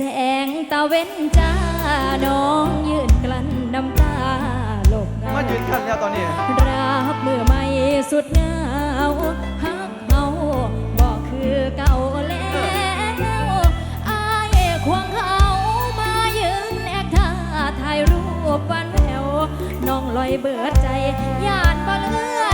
แสงตะเว้นจ้าน้องยืนกลั้นน้ำตาหลบเหงามายืนกันแล้วตอนนี้ รับมือไม่สุดเหงาฮักเฮาบอกคือเก่าแล้วอายควงเขามายืนแอกท่าถ่ายรูปปันแววน้องลอยเบิดใจย่านบ่เหลือ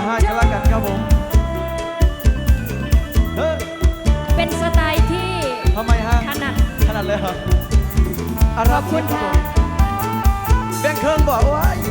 มักป้อนอาหารกันละกันครับผมเฮ้ยเป็นสไตล์ที่ทำไมฮะถนัดขนาดเลยเหรออารับขอบคุณรับผมค่ะ แบ่งเครื่องบอกว่าอี